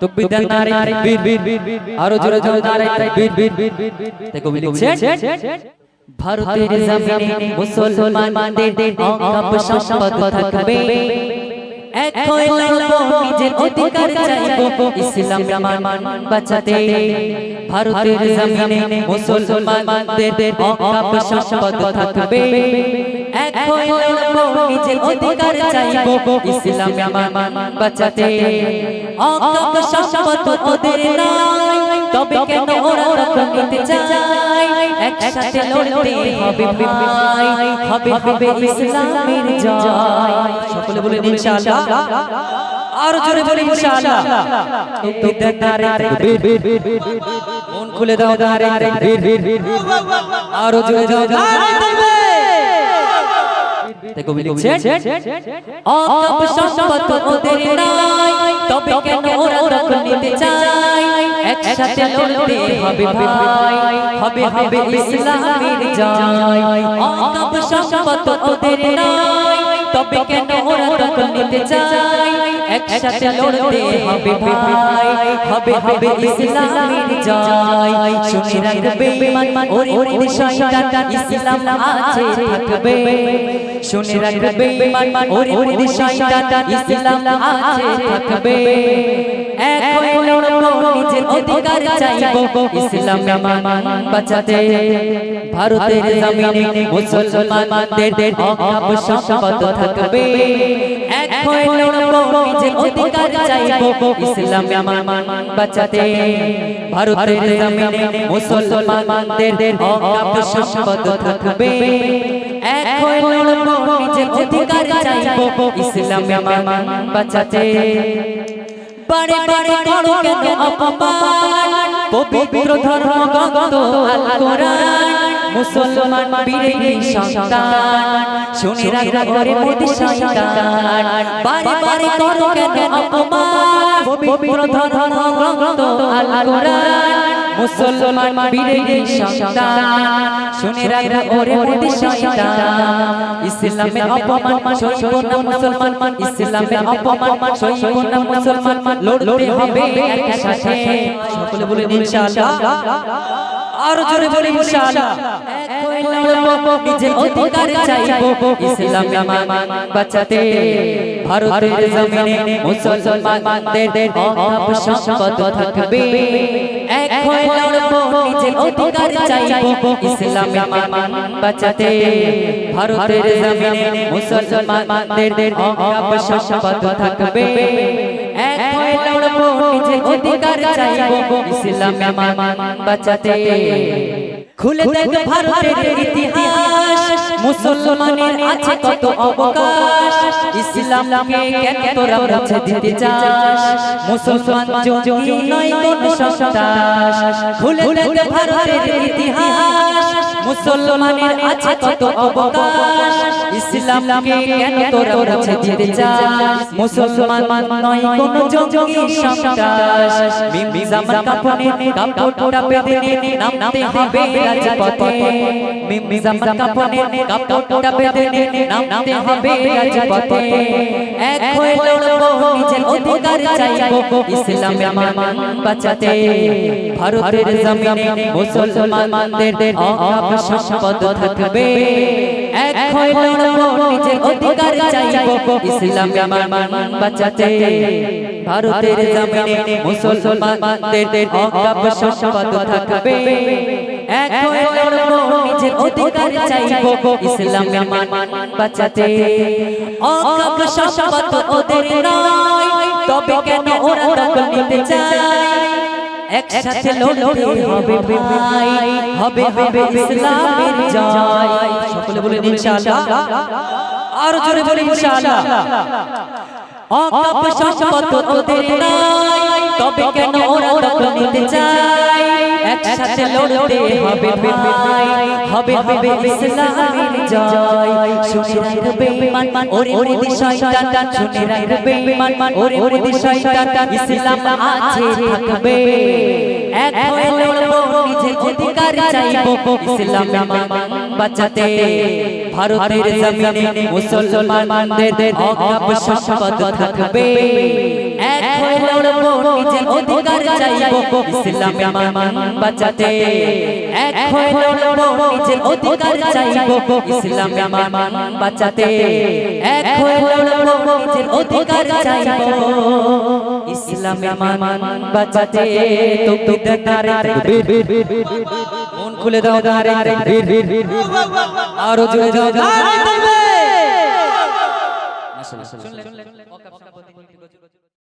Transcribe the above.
তকবীর নারে বীর বীর আরও জোরে জোরে নারে বীর বীর তাই লিখছেন ভারতের জমিনে মুসলমানদের অকাপ সম্পদ থাকবে। এক লড়বো নিজের অধিকার চাইব। ইসলাম মান বাঁচাতে। ভারতের জমিনে মুসলমানদের অকাপ সম্পদ থাকবে। এক হয়ে লড়বো নিজের অধিকার চাইব, ইসলাম মান বাঁচাতে। অকাপ সম্পদ ওদের নাই, তবে কেন ওরা রকম নিতে চায়? একসাথে লড়তে হবে ভাই, হবে হবে ইসলামের জয়। সকলে বলে ইনশাআল্লাহ। জোরে বলি জোরে তাই কবি লিখছেন অকাপ সম্পদ ওদের নাই তবে কেন ওরা দখল নিতে চায়? একসাথে লড়তে হবে ভাই হবে হবে ইসলামের জয়। অকাপ সম্পদ ওদের নাই তবে কেন ওরা দখল নিতে চায়? একসাথে লড়তে হবে ভাই হবে হবে ইসলামের জয়। শুনে রাখবে ইমান ওরে ওরে শয়তান ইসলাম আছে থাকবে। শুনে রাখবে ইমান ওরে ওরে শয়তান ইসলাম আছে থাকবে। এক হয়ে লড়বো নিজের অধিকার চাইব। ইসলাম মান বাঁচাতে ভারতের জমিনে মুসলমানদের অকাপ সম্পদ থাকবে। এক হয়ে লড়বো নিজের অধিকার চাইব ইসলাম মান বাঁচাতে ভারতের জমিনে মুসলমানদের অকাপ সম্পদ থাকবে এক হয়ে লড়বো নিজের অধিকার চাইব ইসলাম মান বাঁচাতে বারে বারে করো কেন অপমান পবিত্র ধর্মগ্রন্থ আল কোরআন মুসলমান বীরের সন্তান শুনে রাখা ঘরে মোদি শয়তান বারে বারে করো কেন অপমান? পবিত্র ধর্মগ্রন্থ আল কোরআন মুসলমান বীরের সন্তান। শুনে রাখা ঘরে মোদি শয়তান ইসলামের অপমান সইব না মুসলমান ইসলামের অপমান সইব না মুসলমান। লড়তে হবে একসাথে সকলে বলে ইনশাআল্লাহ। আর জোরে বলে ইনশাআল্লাহ। এক হয়ে লড়বো নিজের অধিকার চাইব ইসলাম মান বাঁচাতে। ভারতের জমিনে মুসলমানদের অভাব সম্পদ থাকবে। এক হয়ে লড়বো নিজের অধিকার চাইব ইসলাম মান বাঁচাতে। ভারতের জমিনে মুসলমানদের অভাব সম্পদ থাকবে। এক হয়ে লড়বো নিজের অধিকার চাইব ইসলাম বাঁচাতে। খুলে দেখ ভারতের ইতিহাস। মুসলমানের আছে কত অবকাশ? ইসলামকে কেন তোরা মুছে দিতে চাস? মুসলমান জঙ্গি নয় কোন সন্ত্রাস। খুলে দেখ ভারতের ইতিহাস। মুসলমানের আছে কত অবকাশ? ইসলামকে কেন তোরা মুছে দিতে চাস? মুসলমান নয় কোন জঙ্গি সন্ত্রাস। মিজামান কাপনে কাপড়টা বেঁধে নামতে হবে রাজপথে। মিজামান কাপনে কাপড়টা বেঁধে নামতে হবে এক হয়ে লড়বো নিজের অধিকার চাইব ইসলাম মান বাঁচাতে ভারতের জমিনে মুসলমানদের অভাব সম্পদ থাকবে এক হয়ে লড়বো নিজের অধিকার চাইব ইসলাম মান বাঁচাতে ভারতের জমিনে মুসলমানদের অভাব সম্পদ থাকবে এক হয়ে লড়বো নিজের অধিকার চাইব ইসলাম মান বাঁচাতে অকাপ সম্পদ ওদের নয় তবে কেন ওরা দখল নিতে চায় একসাথে লড়তে হবে ভাই হবে হবে ইসলামের জয় সকলে বলে ইনশাআল্লাহ আর জোরে বলে ইনশাআল্লাহ অকাপ সম্পদ ওদের নাই তবে কেন ওরা নিতে চায়? একসাথে লড়তে হবে ভাই। হবে হবে ইসলামের জয়। শুনে রাখবে মান ওরে ওরে শয়তান শুনে রাখবে মান ওরে ওরে শয়তান ইসলাম আছে থাকবে। এক হয়ে লড়বো নিজের অধিকার চাইব ইসলাম মান বাঁচাতে। ভারতের জমিনে মুসলমানদের অকাপ সম্পদ থাকবে। এক হয়ে লড়বো নিজের অধিকার চাইব ইসলামে মান বাঁচাতে। এক হয়ে লড়বো নিজের অধিকার চাইব ইসলামে মান বাঁচাতে। এক হয়ে লড়বো নিজের অধিকার চাইব ইসলামে মান বাঁচাতে। তো বিদারে মন খুলে দাও দারে আরও জোরে দাও দাও